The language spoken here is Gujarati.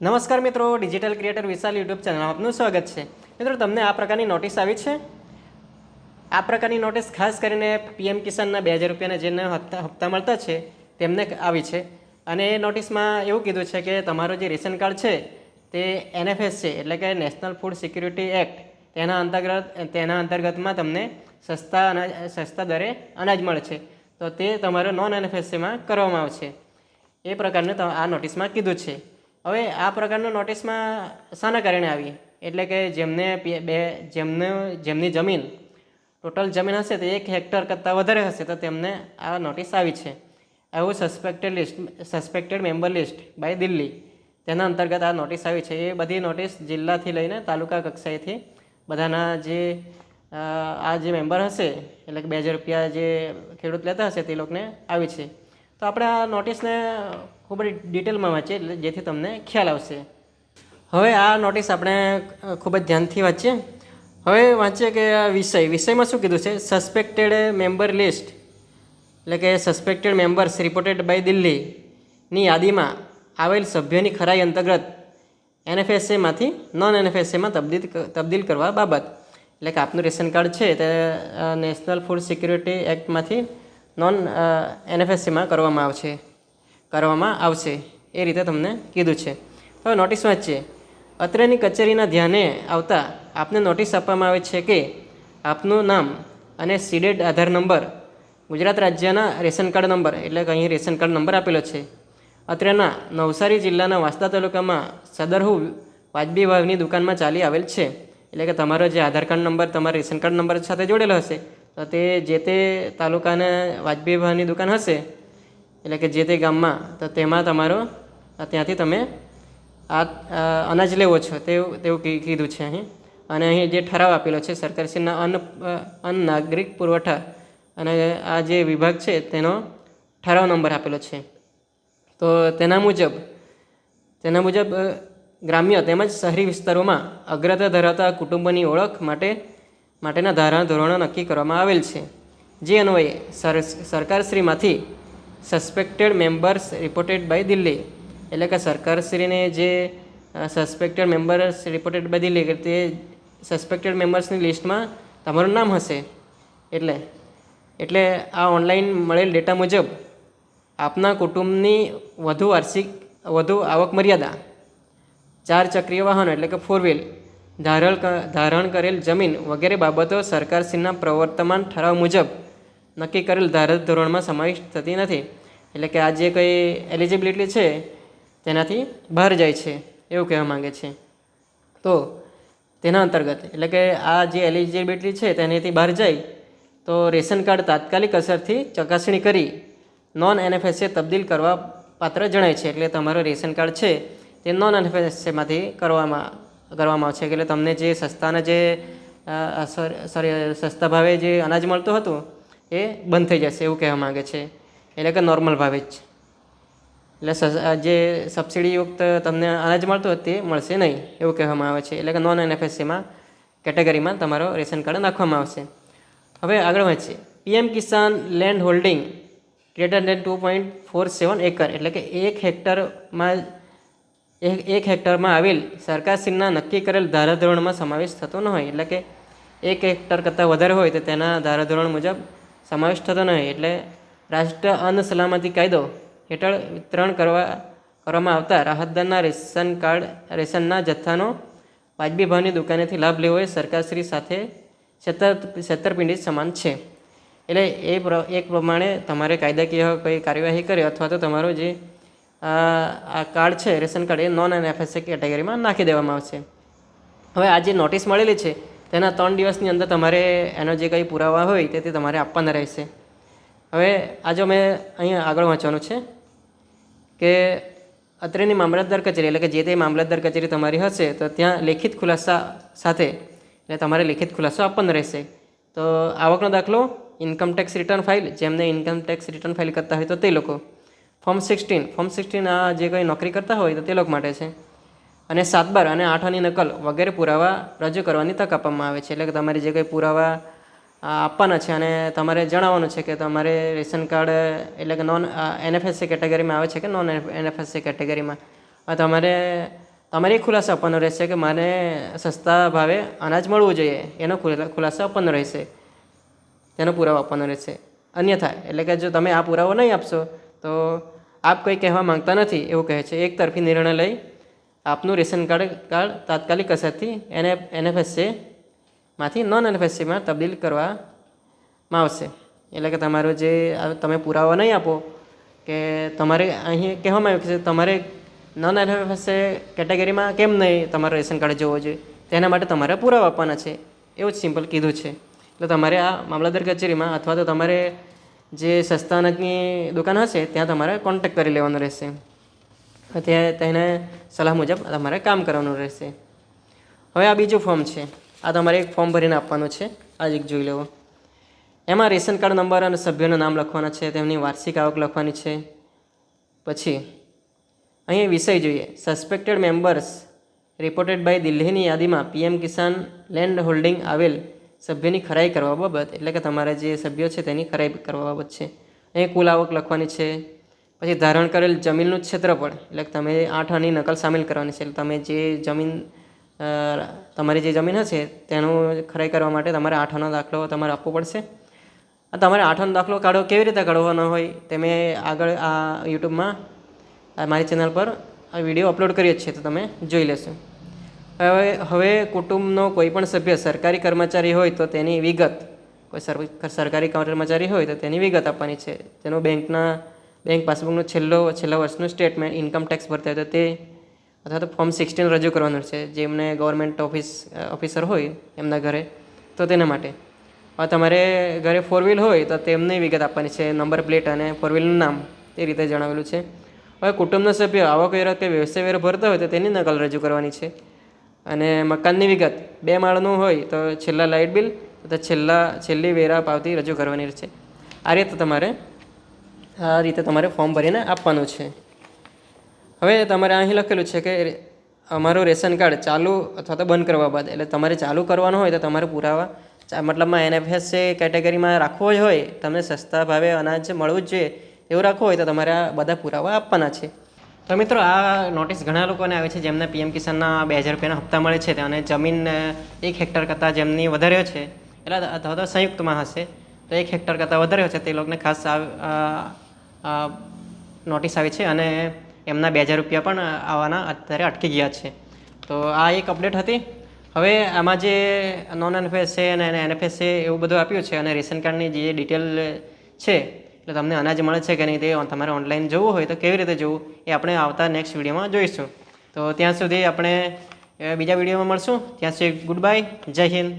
નમસ્કાર મિત્રો ડિજિટલ ક્રિએટર વિશાલ યુટ્યુબ ચેનલમાં આપનું સ્વાગત છે. મિત્રો, તમને આ પ્રકારની નોટિસ આવી છે? આ પ્રકારની નોટિસ ખાસ કરીને પીએમ કિસાનના બે હજાર રૂપિયાના જેને હપ્તા હપ્તા મળતા છે, તેમને આવી છે. અને એ નોટિસમાં એવું કીધું છે કે તમારું જે રેશન કાર્ડ છે, તે એનએફએસ છે, એટલે કે નેશનલ ફૂડ સિક્યુરિટી એક્ટ તેના અંતર્ગત, તેના અંતર્ગતમાં તમને સસ્તા અનાજ, સસ્તા દરે અનાજ મળે છે. તો તે તમારો નોન એનએફએસસીમાં કરવામાં આવશે. એ પ્રકારનું આ નોટિસમાં કીધું છે. હવે આ પ્રકારનું નોટિસમાં શાના કારણે આવી? એટલે કે જેમને બે જેમને જેમની જમીન ટોટલ જમીન હશે તે એક હેક્ટર કરતાં વધારે હશે, તો તેમને આ નોટિસ આવી છે. આવું suspected list suspected member list by Delhi તેના અંતર્ગત આ નોટિસ આવી છે. એ બધી નોટિસ જિલ્લાથી લઈને તાલુકા કક્ષાએથી બધાના જે આ જે મેમ્બર હશે, એટલે કે બે હજાર રૂપિયા જે ખેડૂત લેતા હશે તે લોકોને આવી છે. તો આપણે આ નોટિસને ખૂબ જ ડિટેલમાં વાંચીએ, એટલે જેથી તમને ખ્યાલ આવશે. હવે આ નોટિસ આપણે ખૂબ જ ધ્યાનથી વાંચીએ. હવે વાંચીએ કે આ વિષય. વિષયમાં શું કીધું છે? સસ્પેક્ટેડ મેમ્બર લિસ્ટ એટલે કે સસ્પેક્ટેડ મેમ્બર્સ રિપોર્ટેડ બાય દિલ્હીની યાદીમાં આવેલ સભ્યોની ખરાઈ અંતર્ગત એનએફએસએમાંથી નોન એનએફએસએમાં તબદીલ તબદીલ કરવા બાબત. એટલે કે આપનું રેશન કાર્ડ છે તે નેશનલ ફૂડ સિક્યુરિટી એક્ટમાંથી નોન એનએફએસસીમાં કરવામાં આવશે. કરવામાં આવશે. એ રીતે તમને કીધું છે. હવે નોટિસ વાંચીએ. અત્રેની કચેરીના ધ્યાને આવતા આપને નોટિસ આપવામાં આવે છે કે આપનું નામ અને સીડેડ આધાર નંબર ગુજરાત રાજ્યના રેશન કાર્ડ નંબર એટલે કે અહીં રેશન કાર્ડ નંબર આપેલો છે. અત્રેના નવસારી જિલ્લાના વાંસદા તાલુકામાં સદરહુ વાજબી ભાવની દુકાનમાં ચાલી આવેલ છે. એટલે કે તમારો જે આધાર કાર્ડ નંબર તમારા રેશન કાર્ડ નંબર સાથે જોડેલો હશે. તો તે જે તે તાલુકાના વાજબી ભાવની દુકાન હશે, એટલે કે જે તે ગામમાં, તો તેમાં તમારો, ત્યાંથી તમે આ અનાજ લેવો છો તેવું તેવું કીધું છે અહીં. અને અહીં જે ઠરાવ આપેલો છે સરકારશ્રીના અન્ન અન્ન નાગરિક પુરવઠા, અને આ જે વિભાગ છે, તેનો ઠરાવ નંબર આપેલો છે. તો તેના મુજબ તેના મુજબ ગ્રામ્ય તેમજ શહેરી વિસ્તારોમાં અગ્રતા ધરાવતા કુટુંબની ઓળખ માટે માટેના ધારા ધોરણો નક્કી કરવામાં આવેલ છે. જે અન્વયે sir, સરકારશ્રીમાંથી suspected members reported by Delhi એટલે કે સરકારશ્રીને જે suspected members reported by Delhi તે સસ્પેક્ટેડ મેમ્બર્સની લિસ્ટમાં તમારું નામ હશે. એટલે એટલે આ ઓનલાઈન મળેલ ડેટા મુજબ આપના કુટુંબની વધુ વાર્ષિક, વધુ આવક મર્યાદા, ચાર ચક્રીય વાહનો એટલે કે ફોર વ્હીલ ધારણ ધારણ કરેલ જમીન વગેરે બાબતો સરકારશ્રીના પ્રવર્તમાન ઠરાવ મુજબ નક્કી કરેલ ધારક ધોરણમાં સમાવિષ્ટ થતી નથી. એટલે કે આ જે કંઈ એલિજિબિલિટી છે, તેનાથી બહાર જાય છે, એવું કહેવા માંગે છે. તો તેના અંતર્ગત, એટલે કે આ જે એલિજિબિલિટી છે, તેનાથી બહાર જાય, તો રેશન કાર્ડ તાત્કાલિક અસરથી ચકાસણી કરી નોન એનએફએસએ તબદીલ કરવા પાત્ર જણાય છે. એટલે તમારો રેશન કાર્ડ છે, તે નોન એનએફએસએમાંથી કરવામાં કરવામાં આવશે. એટલે તમને જે સસ્તાના જે સોરી સસ્તા ભાવે જે અનાજ મળતું હતું, એ બંધ થઈ જશે એવું કહેવા માગે છે. એટલે કે નોર્મલ ભાવે જ. એટલે જે સબસિડીયુક્ત તમને અનાજ મળતું હતું તે મળશે નહીં એવું કહેવામાં આવે છે. એટલે કે નોન એનએફએસસીમાં કેટેગરીમાં તમારો રેશન કાર્ડ નાખવામાં આવશે. હવે આગળ વાંચીએ PM Kisan land holding greater than two point four seven acre, એટલે કે એક હેક્ટરમાં એક હેક્ટરમાં આવેલ સરકારશ્રીના નક્કી કરેલ ધારાધોરણમાં સમાવેશ થતો ન હોય, એટલે કે એક હેક્ટર કરતાં વધારે હોય તો તેના ધારાધોરણ મુજબ સમાવેશ થતો ન હોય, એટલે રાષ્ટ્ર અન્ન સલામતી કાયદો હેઠળ વિતરણ કરવા, કરવામાં આવતા રાહતદારના રેશન કાર્ડ, રેશનના જથ્થાનો વાજબી ભાવની દુકાનેથી લાભ લેવો એ સરકારશ્રી સાથે છેતર, છેતરપિંડી સમાન છે. એટલે એ પ્ર- એક પ્રમાણે તમારે કાયદાકીય કોઈ કાર્યવાહી કરે અથવા તો તમારો જે આ કાર્ડ છે, રેશન કાર્ડ, એ નોન એન એફએસએ કેટેગરીમાં નાખી દેવામાં આવશે. હવે આ જે નોટિસ મળેલી છે, તેના ત્રણ દિવસની અંદર તમારે એનો જે કંઈ પુરાવા હોય તે તે તમારે આપવાના રહેશે. હવે આ જો મેં અહીંયા આગળ વાંચવાનું છે, કે અત્રેની મામલતદાર કચેરી, એટલે કે જે તે મામલતદાર કચેરી તમારી હશે, તો ત્યાં લેખિત ખુલાસા સાથે, એટલે તમારે લેખિત ખુલાસો આપવાનો રહેશે. તો આવકનો દાખલો ઇન્કમ ટેક્સ રિટર્ન ફાઇલ જેમને ઇન્કમ ટેક્સ રિટર્ન ફાઇલ કરતા હોય તો તે લોકો. Form sixteen. ફોર્મ સિક્સટીન આ જે કંઈ નોકરી કરતા હોય તો તે લોકો માટે છે. અને સાત બાર અને આઠની નકલ વગેરે પુરાવા રજૂ કરવાની તક આપવામાં આવે છે. એટલે કે તમારે જે કંઈ પુરાવા આપવાના છે અને તમારે જણાવવાનું છે કે તમારે રેશન કાર્ડ, એટલે કે નોન એનએફએસસી કેટેગરીમાં આવે છે કે નોન એનએફએસસી કેટેગરીમાં? તમારે તમારે ખુલાસો આપવાનો રહેશે કે મારે સસ્તા ભાવે અનાજ મળવું જોઈએ. એનો ખુલાસો આપવાનો રહેશે. તેનો પુરાવો આપવાનો રહેશે. અન્યથા, એટલે કે જો તમે આ પુરાવો નહીં આપશો, તો આપ કંઈ કહેવા માંગતા નથી એવું કહે છે. એક તરફી નિર્ણય લઈ આપનું રેશન કાર્ડ કાર્ડ તાત્કાલિક અસરથી એને એનએફએસસીમાંથી નોન એનએફએસસીમાં તબદીલ કરવામાં આવશે. એટલે કે તમારો જે તમે પુરાવો નહીં આપો કે તમારે અહીં કહેવામાં આવ્યું કે તમારે નોન એનએફએસસી કેટેગરીમાં કેમ નહીં તમારો રેશન કાર્ડ જોવો જોઈએ? તેના માટે તમારે પુરાવા આપવાના છે. એવું જ સિમ્પલ કીધું છે. એટલે તમારે આ મામલતદાર કચેરીમાં અથવા તો તમારે જે સસ્તા અનાજની દુકાન હશે, ત્યાં તમારે કોન્ટેક કરી લેવાનો રહેશે. ત્યાં તેને સલાહ મુજબ તમારે કામ કરવાનું રહેશે. હવે આ બીજું ફોર્મ છે. આ તમારે એક ફોર્મ ભરીને આપવાનું છે. આ એક જોઈ લેવો. એમાં રેશન કાર્ડ નંબર અને સભ્યોનું નામ લખવાના છે, તેમની વાર્ષિક આવક લખવાની છે. પછી, અહીં વિષય જોઈએ. સસ્પેક્ટેડ મેમ્બર્સ રિપોર્ટેડ બાય દિલ્હીની યાદીમાં પીએમ કિસાન લેન્ડ હોલ્ડિંગ આવેલ સભ્યની ખરાઈ કરવા બાબત, એટલે કે તમારા જે સભ્યો છે તેની ખરાઈ કરવા બાબત છે. અહીં કુલ આવક લખવાની છે. પછી ધારણ કરેલ જમીનનું ક્ષેત્રફળ, એટલે તમે આઠ આની નકલ સામેલ કરવાની છે. એટલે તમે જે જમીન તમારી જે જમીન હશે તેનું ખરાઈ કરવા માટે તમારે આઠ આનો દાખલો તમારે આપવો પડશે. આ તમારે આઠનો દાખલો કાઢો, કેવી રીતે કાઢવાનો હોય તમે આગળ આ યુટ્યુબમાં મારી ચેનલ પર આ વીડિયો અપલોડ કરીએ છીએ તો તમે જોઈ લેશો. હવે હવે કુટુંબનો કોઈ પણ સભ્ય સરકારી કર્મચારી હોય તો તેની વિગત, કોઈ સરકારી કર્મચારી હોય તો તેની વિગત આપવાની છે. તેનો બેંકના, બેંક પાસબુકનો છેલ્લો, છેલ્લા વર્ષનું સ્ટેટમેન્ટ ઇન્કમ ટેક્સ ભરતા હોય તો તે, અથવા તો ફોર્મ સિક્સટીન રજૂ કરવાનું છે. જેમને ગવર્મેન્ટ ઓફિસ ઓફિસર હોય એમના ઘરે, તો તેના માટે. હવે તમારે ઘરે ફોર વ્હીલ હોય તો તેમની વિગત આપવાની છે. નંબર પ્લેટ અને ફોર વ્હીલનું નામ, તે રીતે જણાવેલું છે. હવે કુટુંબના સભ્ય આવકવેરો કે વ્યવસાય વેરો ભરતા હોય તો તેની નકલ રજૂ કરવાની છે. અને મકાનની વિગત. બે માળનું હોય તો છેલ્લા લાઇટ બિલ તથા છેલ્લા, છેલ્લી વેરા પાવતી રજૂ કરવાની છે. આ રીતે તમારે, આ રીતે તમારે ફોર્મ ભરીને આપવાનું છે. હવે તમારે અહીં લખેલું છે કે અમારું રેશન કાર્ડ ચાલુ અથવા તો બંધ કરવા બાદ, એટલે તમારે ચાલુ કરવાનું હોય તો તમારે પુરાવા મતલબમાં એનએફએસસી કેટેગરીમાં રાખવો જ હોય, તમને સસ્તા ભાવે અનાજ મળવું જ જોઈએ, એવું રાખવું હોય તો તમારે આ બધા પુરાવા આપવાના છે. તો મિત્રો, આ નોટિસ ઘણા લોકોને આવે છે જેમને પીએમ કિસાનના બે હજાર રૂપિયાના હપ્તા મળે છે અને જમીન એક હેક્ટર કરતાં જેમની વધારે છે, એટલે અથવા તો સંયુક્તમાં હશે, તો એક હેક્ટર કરતાં વધારે છે, તે લોકોને ખાસ નોટિસ આવી છે અને એમના બે હજાર રૂપિયા પણ આવવાના અત્યારે અટકી ગયા છે. તો આ એક અપડેટ હતી. હવે આમાં જે નોન એનએફએસ અને એનએફએસ છે એવું બધું આપ્યું છે અને રેશન કાર્ડની જે ડિટેલ છે એટલે તમને અનાજ મળે છે કે નહીં તે તમારે ઓનલાઈન જોવું હોય તો કેવી રીતે જોવું એ આપણે આવતા નેક્સ્ટ વિડીયોમાં જોઈશું. તો ત્યાં સુધી આપણે બીજા વિડીયોમાં મળશું. ત્યાં સુધી ગુડ બાય જય હિન્દ.